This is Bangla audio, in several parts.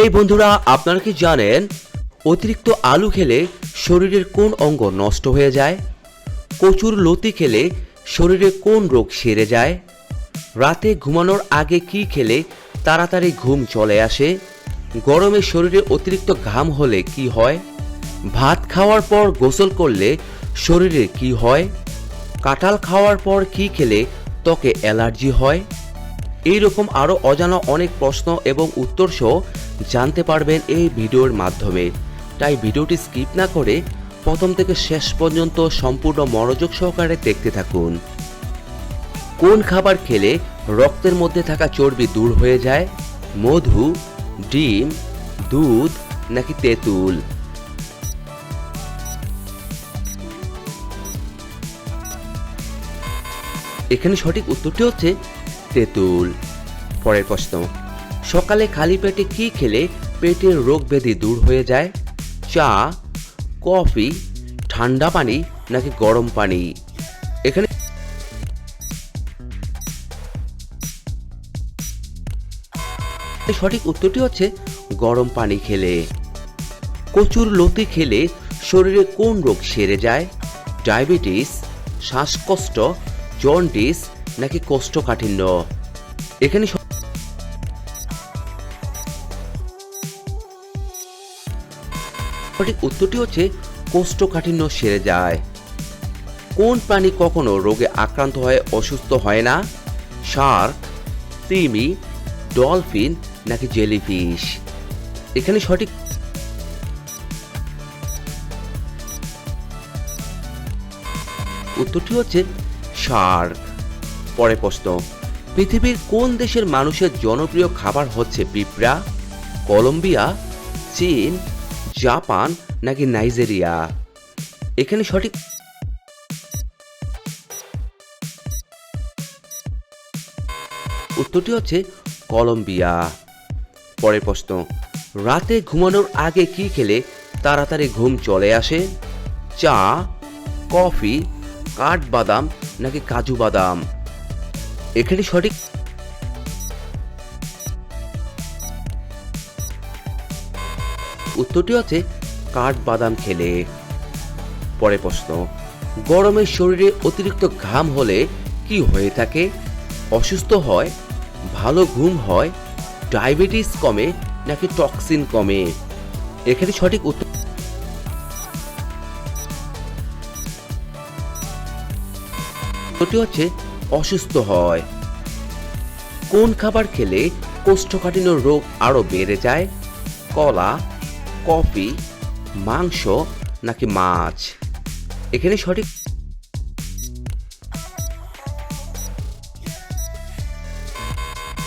এই বন্ধুরা, আপনারা কি জানেন অতিরিক্ত আলু খেলে শরীরের কোন অঙ্গ নষ্ট হয়ে যায়? কচুর লতি খেলে শরীরে কোন রোগ সেরে যায়? রাতে ঘুমানোর আগে কি খেলে তাড়াতাড়ি ঘুম চলে আসে? গরমে শরীরে অতিরিক্ত ঘাম হলে কি হয়? ভাত খাওয়ার পর গোসল করলে শরীরে কি হয়? কাঁঠাল খাওয়ার পর কি খেলে ত্বকে অ্যালার্জি হয়? এই রকম আরও অজানা অনেক প্রশ্ন এবং উত্তর সহ জানতে পারবেন এই ভিডিওর মাধ্যমে। তাই ভিডিওটি স্কিপ না করে প্রথম থেকে শেষ পর্যন্ত সম্পূর্ণ মনোযোগ সহকারে দেখতে থাকুন। কোন খাবার খেলে রক্তের মধ্যে থাকা চর্বি দূর হয়ে যায়? মধু, ডিম, দুধ নাকি তেঁতুল? এখানে সঠিক উত্তরটি হচ্ছে তেঁতুল, পরের প্রশ্ন, সকালে খালি পেটে কি খেলে পেটের রোগ ব্যাধি দূর হয়ে যায়? চা, কফি, ঠান্ডা পানি নাকি গরম পানি? এখানে সঠিক উত্তরটি হচ্ছে গরম পানি খেলে। কচুর লতি খেলে শরীরে কোন রোগ সেরে যায়? ডায়াবেটিস, শ্বাসকষ্ট, জন্ডিস নাকি কোষ্ঠকাঠিন্য? এখানে সঠিক উত্তরটি হচ্ছে কোষ্ঠকাঠিন্য সেরে যায়। কোন প্রাণী কখনো রোগে আক্রান্ত হয়ে, অসুস্থ হয় না? শার্ক, তিমি, ডলফিন নাকি জেলিফিশ? এখানে সঠিক উত্তরটি হচ্ছে শার্ক। পরে প্রশ্ন, পৃথিবীর কোন দেশের মানুষের জনপ্রিয় খাবার হচ্ছে পিঁপড়া, কলম্বিয়া, চীন, জাপান নাকি নাইজেরিয়া? এখানে সঠিক উত্তরটি হচ্ছে কলম্বিয়া। পরের প্রশ্ন, রাতে ঘুমানোর আগে কি খেলে তাড়াতাড়ি ঘুম চলে আসে? চা, কফি, কাঠবাদাম নাকি কাজু বাদাম? এখানে সঠিক উত্তরটি হচ্ছে কাঠবাদাম খেলে। পরে প্রশ্ন, গরমে শরীরে অতিরিক্ত ঘাম হলে কি হয়ে থাকে? অসুস্থ হয়, ভালো ঘুম হয়, ডায়াবেটিস কমে নাকি টক্সিন কমে? এখানে সঠিক উত্তর উত্তরটি হচ্ছে অসুস্থ হয়। কোন খাবার খেলে কোষ্ঠকাঠিন্য রোগ আরও বেড়ে যায়? কলা, কফি, মাংস নাকি মাছ? এখানে সঠিক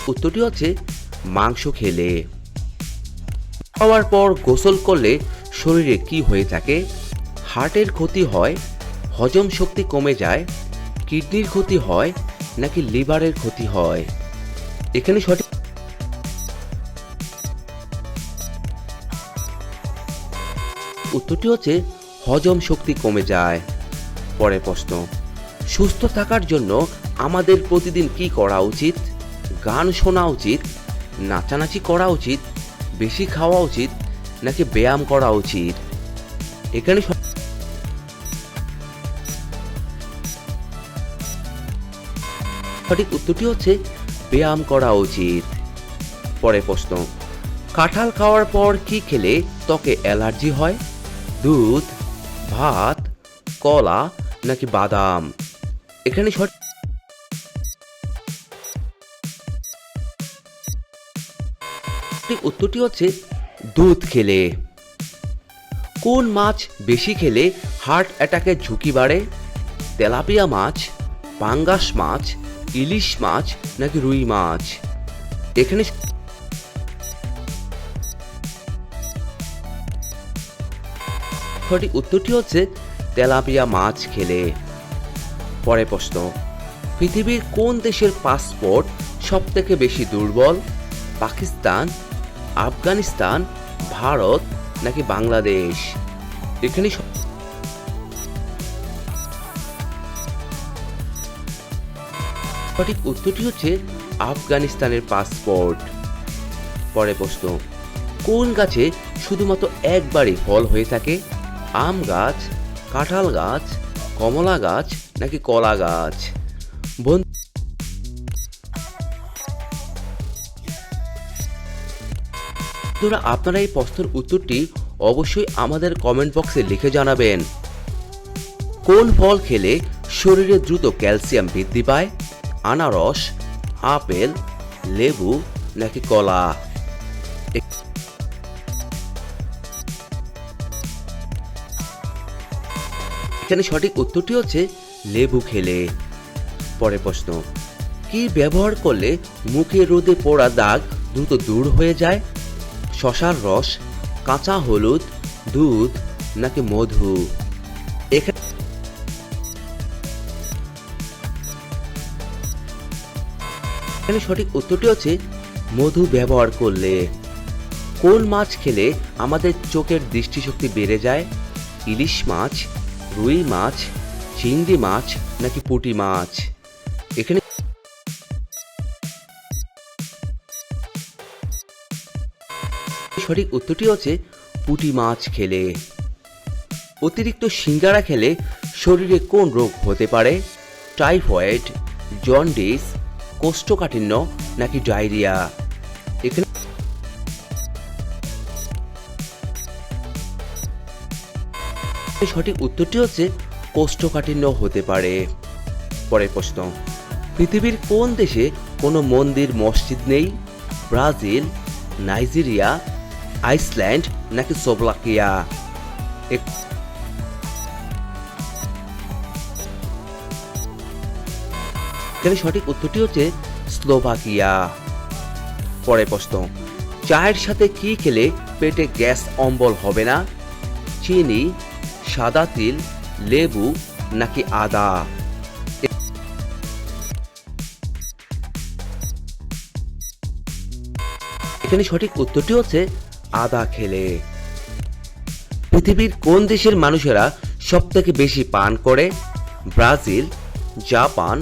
উত্তরটি হচ্ছে মাংস খেলে। খাওয়ার পর গোসল করলে শরীরে কি হয়ে থাকে? হার্টের ক্ষতি হয়? হজম শক্তি কমে যায়? কিডনির ক্ষতি হয় নাকি লিভারের ক্ষতি হয়? এখানে সঠিক উত্তরটি হচ্ছে, হজম শক্তি কমে যায়। পরের প্রশ্ন, সুস্থ থাকার জন্য আমাদের প্রতিদিন কি করা উচিত? গান শোনা উচিত, নাচানাচি করা উচিত, বেশি খাওয়া উচিত নাকি ব্যায়াম করা উচিত? এখানে সঠিক উত্তরটি হচ্ছে ব্যায়াম করা উচিত। পরে প্রশ্ন, কাঁঠাল খাওয়ার পর কি খেলে ত্বকে অ্যালার্জি হয়? দুধ, ভাত, কলা নাকি বাদাম? এখানে সঠিক উত্তরটি হচ্ছে দুধ খেলে। কোন মাছ বেশি খেলে হার্ট অ্যাটাকের ঝুঁকি বাড়ে? তেলাপিয়া মাছ, পাঙ্গাস মাছ ইলিশ মাছ নাকি রুই মাছ? এখানে সঠিক উত্তরটি হচ্ছে তেলাপিয়া মাছ খেলে। পরে প্রশ্ন, পৃথিবীর কোন দেশের পাসপোর্ট সব থেকে বেশি দুর্বল? পাকিস্তান, আফগানিস্তান, ভারত নাকি বাংলাদেশ? এখানে সঠিক উত্তরটি হচ্ছে আফগানিস্তানের পাসপোর্ট। পরে প্রশ্ন, কোন গাছে শুধুমাত্র একবারই ফল হয়ে থাকে? আম গাছ, কাঁঠাল গাছ, কমলা গাছ নাকি কলা গাছ? বন্ধু বন্ধুরা, আপনারা এই প্রশ্নের উত্তরটি অবশ্যই আমাদের কমেন্ট বক্সে লিখে জানাবেন। কোন ফল খেলে শরীরে দ্রুত ক্যালসিয়াম বৃদ্ধি পায়? আনারস, আপেল, লেবু নাকি কলা? এখানে সঠিক উত্তরটি হচ্ছে লেবু খেলে। পরের প্রশ্ন, কি ব্যবহার করলে মুখে রোদে পোড়া দাগ দ্রুত দূর হয়ে যায়? শশার রস, কাঁচা হলুদ, দুধ নাকি মধু? এখানে এখানে সঠিক উত্তরটি হচ্ছে মধু ব্যবহার করলে। কোন মাছ খেলে আমাদের চোখের দৃষ্টিশক্তি বেড়ে যায়? ইলিশ মাছ, রুই মাছ, চিংড়ি মাছ নাকি পুঁটি মাছ? এখানে সঠিক উত্তরটি হচ্ছে পুঁটি মাছ খেলে। অতিরিক্ত সিঙ্গারা খেলে শরীরে কোন রোগ হতে পারে? টাইফয়েড, জন্ডিস কোষ্ঠকাঠিন্য নাকি ডায়রিয়া? এখানে সঠিক উত্তরটি হচ্ছে কোষ্ঠকাঠিন্য হতে পারে। পরের প্রশ্ন, পৃথিবীর কোন দেশে কোনো মন্দির, মসজিদ নেই? ব্রাজিল, নাইজেরিয়া, আইসল্যান্ড নাকি সোবলাকিয়া এখানে সঠিক উত্তরটি হচ্ছে স্লোভাকিয়া। পরের প্রশ্ন, চায়ের সাথে কি খেলে পেটে গ্যাস অম্বল হবে না? চিনি, সাদা তিল, লেবু নাকি আদা? এখানে সঠিক উত্তরটি হচ্ছে আদা খেলে। পৃথিবীর কোন দেশের মানুষেরা সব থেকে বেশি পান করে? ব্রাজিল, জাপান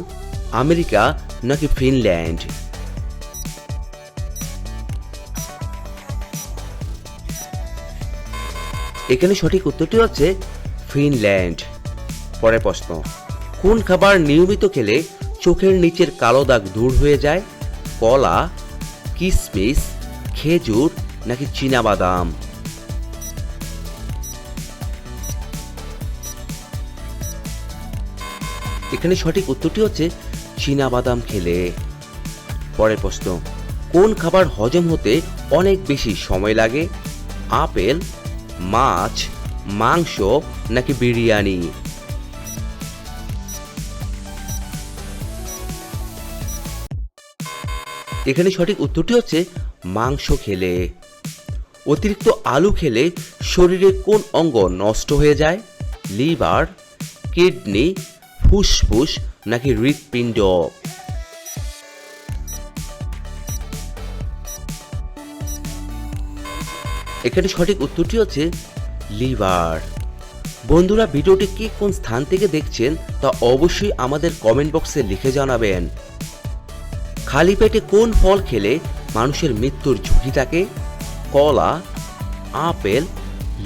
আমেরিকা নাকি ফিনল্যান্ড? এখানে সঠিক উত্তরটি হচ্ছে ফিনল্যান্ড। পরের প্রশ্ন, কোন খাবার নিয়মিত খেলে চোখের নিচের কালো দাগ দূর হয়ে যায়? কলা কিশমিশ খেজুর নাকি চীনাবাদাম? এখানে সঠিক উত্তরটি হচ্ছে চীনাবাদাম খেলে। পরের প্রশ্ন, কোন খাবার হজম হতে অনেক বেশি সময় লাগে? আপেল, মাছ, মাংস নাকি বিরিয়ানি? এখানে সঠিক উত্তরটি হচ্ছে মাংস খেলে। অতিরিক্ত আলু খেলে শরীরের কোন অঙ্গ নষ্ট হয়ে যায়? লিভার, কিডনি, ফুসফুস নাকি হৃৎপিণ্ড? এখানে সঠিক উত্তরটি হচ্ছে লিভার। বন্ধুরা, ভিডিওটি কে কোন স্থান থেকে দেখছেন তা অবশ্যই আমাদের কমেন্ট বক্সে লিখে জানাবেন। খালি পেটে কোন ফল খেলে মানুষের মৃত্যুর ঝুঁকি থাকে? কলা, আপেল,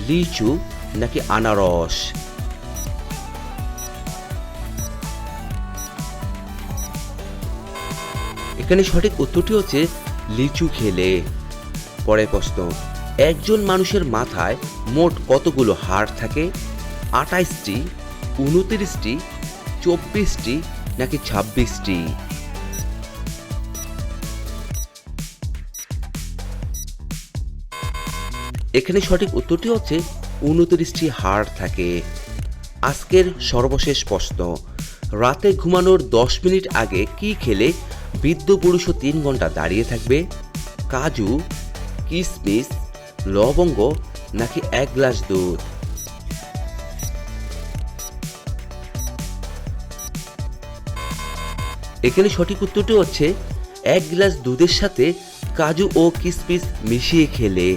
লিচু নাকি আনারস? এখানে সঠিক উত্তরটি হচ্ছে লিচু খেলে। পরের প্রশ্ন, একজন মানুষের মাথায় মোট কতগুলো হাড় থাকে? আঠাইশটি, উনত্রিশটি, চব্বিশটি নাকি ছাব্বিশটি? এখানে সঠিক উত্তরটি হচ্ছে উনত্রিশটি হাড় থাকে। আজকের সর্বশেষ প্রশ্ন, রাতে ঘুমানোর দশ মিনিট আগে কি খেলে বৃদ্ধ পুরুষও তিন ঘণ্টা দাঁড়িয়ে থাকবে। কাজু কিশমিশ লবঙ্গ নাকি এক গ্লাস দুধ? এখানে সঠিক উত্তরটি হচ্ছে, এক গ্লাস দুধের সাথে কাজু ও কিসমিস মিশিয়ে খেলে।